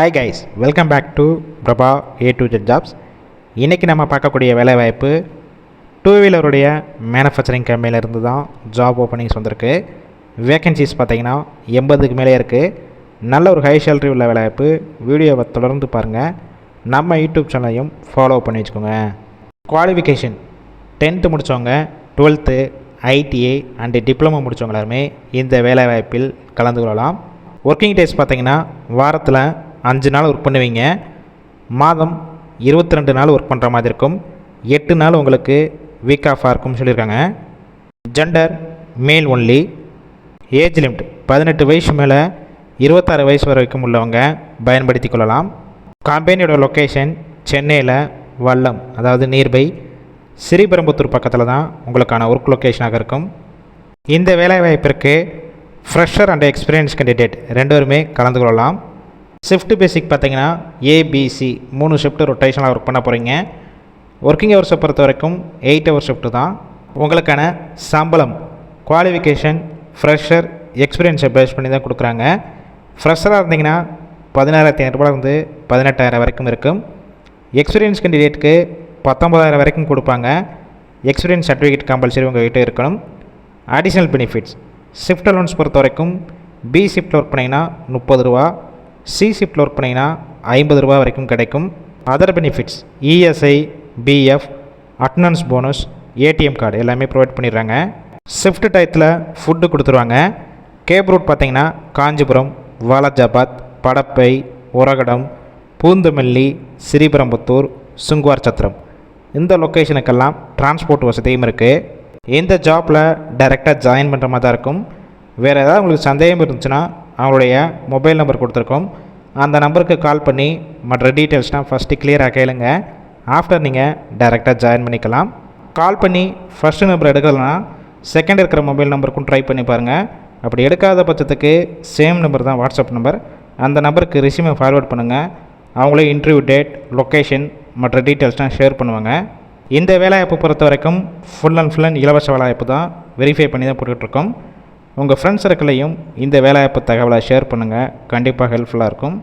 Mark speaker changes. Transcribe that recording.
Speaker 1: Hi guys welcome back to Prabha A to Z jobs இன்றைக்கி நம்ம பார்க்கக்கூடிய வேலைவாய்ப்பு டூ வீலருடைய மேனுஃபேக்சரிங் கம்பெனியிலேருந்து தான் ஜாப் ஓப்பனிங்ஸ் வந்திருக்கு. வேக்கன்சிஸ் பார்த்தீங்கன்னா எண்பதுக்கு மேலே இருக்குது நல்ல ஒரு ஹை சேலரி உள்ள வேலைவாய்ப்பு. வீடியோவை தொடர்ந்து பாருங்கள் நம்ம யூடியூப் சேனலையும் ஃபாலோ பண்ணி வச்சுக்கோங்க. குவாலிஃபிகேஷன் டென்த்து முடித்தவங்க டுவெல்த்து ஐடிஐ அண்டு டிப்ளமோ முடித்தவங்க எல்லாருமே இந்த வேலைவாய்ப்பில் கலந்து கொள்ளலாம். ஒர்க்கிங் டேஸ் பார்த்திங்கன்னா வாரத்தில் அஞ்சு நாள் ஒர்க் பண்ணுவீங்க. மாதம் இருபத்தி ரெண்டு நாள் ஒர்க் பண்ணுற மாதிரி இருக்கும். எட்டு நாள் உங்களுக்கு வீக் ஆஃபாக இருக்கும்னு சொல்லியிருக்காங்க. ஜெண்டர் மேல் ஒன்லி ஏஜ் லிமிட் பதினெட்டு வயசு மேலே இருபத்தாறு வயசு வரைக்கும் உள்ளவங்க பயன்படுத்தி கொள்ளலாம். கம்பெனியோட லொக்கேஷன் சென்னையில் வல்லம் அதாவது நியர்பை ஸ்ரீபெரும்புத்தூர் பக்கத்தில் தான் உங்களுக்கான ஒர்க் லொக்கேஷனாக இருக்கும். இந்த வேலைவாய்ப்பிற்கு ஃப்ரெஷர் அண்ட் எக்ஸ்பீரியன்ஸ் கேண்டிடேட் ரெண்டு பேருமே கலந்து கொள்ளலாம். ஷிஃப்ட் பேசிக் பார்த்தீங்கன்னா ஏபிசி மூணு ஷிஃப்ட் ரொட்டேஷனாக ஒர்க் பண்ண போகிறீங்க ஒர்க்கிங் ஹவர்ஸை பொறுத்த வரைக்கும் எயிட் ஹவர் ஷிஃப்ட்டு தான். உங்களுக்கான சம்பளம் குவாலிஃபிகேஷன் ஃப்ரெஷர் எக்ஸ்பீரியன்ஸை பேஸ் பண்ணி தான் கொடுக்குறாங்க. ஃப்ரெஷராக இருந்தீங்கன்னா பதினாறாயிரத்தி ஐநூறுபாலேருந்து பதினெட்டாயிரம் வரைக்கும் இருக்கும். எக்ஸ்பீரியன்ஸ் கேண்டிடேட்டுக்கு பத்தொம்பதாயிரம் வரைக்கும் கொடுப்பாங்க. எக்ஸ்பீரியன்ஸ் சர்டிஃபிகேட் கம்பல்சரி உங்கள்கிட்ட இருக்கணும். அடிஷ்னல் பெனிஃபிட்ஸ் ஷிஃப்ட் அலோன்ஸ் பொறுத்த வரைக்கும் பி ஷிஃப்ட்டில் ஒர்க் பண்ணிங்கன்னா முப்பது ரூபா. சி ஷிஃப்ட்டில் ஒர்க் பண்ணிங்கன்னா ஐம்பது ரூபா வரைக்கும் கிடைக்கும். Other benefits ESI PF attendance bonus ATM card எல்லாமே ப்ரொவைட் பண்ணிடுறாங்க. ஷிஃப்ட் டயத்தில் ஃபுட்டு கொடுத்துருவாங்க. கேப் ரூட் பார்த்திங்கன்னா காஞ்சிபுரம் வாலாஜாபாத் படப்பை உரகடம் பூந்தமல்லி ஸ்ரீபெரம்புத்தூர் சுங்குவார் சத்திரம் இந்த லொக்கேஷனுக்கெல்லாம் டிரான்ஸ்போர்ட் வசதியும் இருக்குது இந்த ஜாப்பில் டைரெக்டாக ஜாயின் பண்ணுற மாதிரி தான் இருக்கும். வேறு ஏதாவது உங்களுக்கு சந்தேகம் இருந்துச்சுன்னா அவங்களுடைய மொபைல் நம்பர் கொடுத்துருக்கோம். அந்த நம்பருக்கு கால் பண்ணி மற்ற டீட்டெயில்ஸ்னால் ஃபஸ்ட்டு கிளியராக கேளுங்க. ஆஃப்டர் நீங்கள் டைரெக்டாக ஜாயின் பண்ணிக்கலாம். கால் பண்ணி ஃபஸ்ட்டு நம்பர் எடுக்கலனா செகண்ட் இருக்கிற மொபைல் நம்பருக்கும் ட்ரை பண்ணி பாருங்கள் அப்படி எடுக்காத பட்சத்துக்கு சேம் நம்பர் தான் வாட்ஸ்அப் நம்பர் அந்த நம்பருக்கு ரெசியூமை ஃபார்வேர்ட் பண்ணுங்கள் அவங்களே இன்டர்வியூ டேட் லொக்கேஷன் மற்ற டீட்டெயில்ஸ்லாம் ஷேர் பண்ணுவாங்க. இந்த வேலைவாய்ப்பு பொறுத்த வரைக்கும் ஃபுல் அண்ட் ஃபுல் அண்ட் இலவச வேலைவாய்ப்பு தான். வெரிஃபை பண்ணி தான் போட்டுட்ருக்கோம் உங்கள் ஃப்ரெண்ட்ஸ் சர்க்கிளையும் இந்த வேலைவாய்ப்பு தகவலை ஷேர் பண்ணுங்கள் கண்டிப்பாக ஹெல்ப்ஃபுல்லாக இருக்கும்.